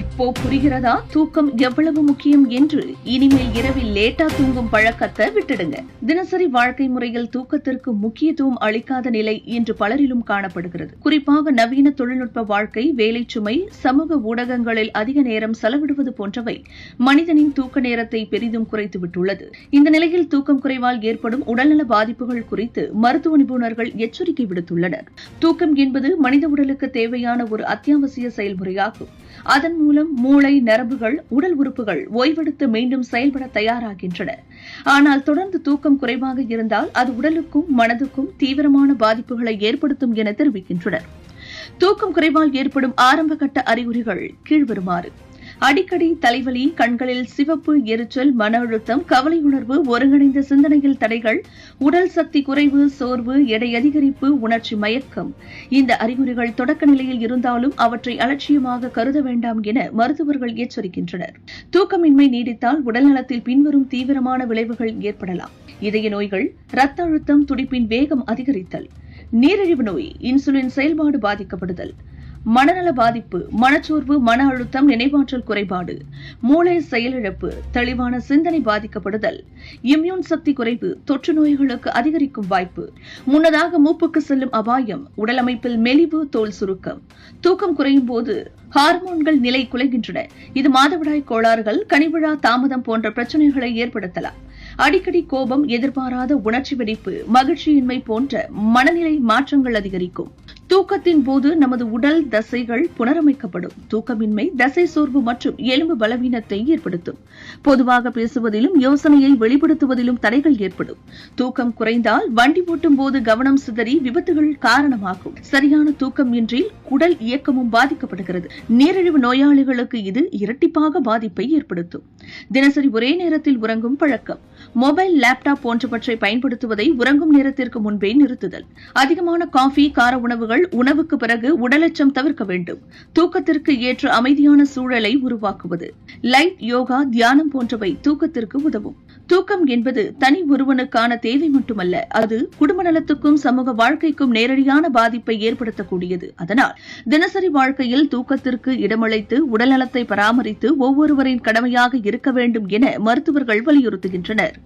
இப்போ புரிகிறதா? தூக்கம் எவ்வளவு முக்கியம் என்று இனிமேல் இரவில் லேட்டா தூங்கும் பழக்கத்தை விட்டுடுங்க. தினசரி வாழ்க்கை முறையில் தூக்கத்திற்கு முக்கியத்துவம் அளிக்காத நிலை இன்று பலரிலும் காணப்படுகிறது. குறிப்பாக நவீன தொழில்நுட்ப வாழ்க்கை வேலை சுமை சமூக ஊடகங்களில் அதிக நேரம் செலவிடுவது போன்றவை மனிதனின் தூக்க நேரத்தை பெரிதும் குறைத்துவிட்டுள்ளது இந்த நிலையில் தூக்கம் குறைவால் ஏற்படும் உடல்நல பாதிப்புகள் குறித்து மருத்துவ நிபுணர்கள் எச்சரிக்கை விடுத்துள்ளனர். தூக்கம் என்பது மனித உடலுக்கு தேவையான ஒரு அத்தியாவசிய செயல்முறையாகும். அதன் மூலம் மூளை நரம்புகள் உடல் உறுப்புகள் ஓய்வெடுத்து மீண்டும் செயல்பட தயாராகின்றன. ஆனால் தொடர்ந்து தூக்கம் குறைவாக இருந்தால் அது உடலுக்கும் மனதுக்கும் தீவிரமான பாதிப்புகளை ஏற்படுத்தும் என தெரிவிக்கின்றனர். தூக்கம் குறைவால் ஏற்படும் ஆரம்பகட்ட அறிகுறிகள் கீழ்வருமாறு. அடிக்கடி தலைவலி கண்களில் சிவப்பு எரிச்சல் மன அழுத்தம் கவலை உணர்வு ஒருங்கிணைந்த சிந்தனையில் தடைகள் உடல் சக்தி குறைவு சோர்வு எடை அதிகரிப்பு உணர்ச்சி மயக்கம். இந்த அறிகுறிகள் தொடக்க நிலையில் இருந்தாலும் அவற்றை அலட்சியமாக கருத வேண்டாம் என மருத்துவர்கள் எச்சரிக்கின்றனர். தூக்கமின்மை நீடித்தால் உடல்நலத்தில் பின்வரும் தீவிரமான விளைவுகள் ஏற்படலாம். இதய நோய்கள் ரத்த அழுத்தம் துடிப்பின் வேகம் அதிகரித்தல். நீரிழிவு நோய் இன்சுலின் செயல்பாடு பாதிக்கப்படுதல். மனநல பாதிப்பு மனச்சோர்வு மன அழுத்தம் நினைவாற்றல் குறைபாடு மூளை செயலிழப்பு தெளிவான சிந்தனை பாதிக்கப்படுதல் இம்யூன் சக்தி குறைவு தொற்று நோய்களுக்கு அதிகரிக்கும் வாய்ப்பு முன்னதாக மூப்புக்கு செல்லும் அபாயம் உடலமைப்பில் மெலிவு தோல் சுருக்கம் தூக்கம் குறையும் போது ஹார்மோன்கள் நிலை குலைகின்றன. இது மாதவிடாய் கோளாறுகள் கனிவிழா தாமதம் போன்ற பிரச்சனைகளை ஏற்படுத்தலாம். அடிக்கடி கோபம் எதிர்பாராத உணர்ச்சி வெடிப்பு மகிழ்ச்சியின்மை போன்ற மனநிலை மாற்றங்கள் அதிகரிக்கும். தூக்கத்தின் போது நமது உடல் தசைகள் புனரமைக்கப்படும். தூக்கமின்மை தசை சோர்வு மற்றும் எலும்பு பலவீனத்தை ஏற்படுத்தும். பொதுவாக பேசுவதிலும் யோசனையை வெளிப்படுத்துவதிலும் தடைகள் ஏற்படும். தூக்கம் குறைந்தால் வண்டி ஓட்டும் போது கவனம் சிதறி விபத்துகள் காரணமாகும். சரியான தூக்கம் இன்றி குடல் இயக்கமும் பாதிக்கப்படுகிறது. நீரிழிவு நோயாளிகளுக்கு இது இரட்டிப்பாக பாதிப்பை ஏற்படுத்தும். தினசரி ஒரே நேரத்தில் உறங்கும் பழக்கம். மொபைல் லேப்டாப் போன்றவற்றை பயன்படுத்துவதை உறங்கும் நேரத்திற்கு முன்பே நிறுத்துதல். அதிகமான காஃபி கார உணவுகள் உணவுக்கு பிறகு உடலச்சம் தவிர்க்க வேண்டும். தூக்கத்திற்கு ஏற்ற அமைதியான சூழலை உருவாக்குவது. லைட் யோகா தியானம் போன்றவை தூக்கத்திற்கு உதவும். தூக்கம் என்பது தனி ஒருவனுக்கான தேவை மட்டுமல்ல அது குடும்ப நலத்துக்கும் சமூக வாழ்க்கைக்கும் நேரடியான பாதிப்பை ஏற்படுத்தக்கூடியது. அதனால் தினசரி வாழ்க்கையில் தூக்கத்திற்கு இடமளித்து உடல்நலத்தை பராமரித்து ஒவ்வொருவரின் கடமையாக இருக்க வேண்டும் என மருத்துவர்கள் வலியுறுத்துகின்றனர்.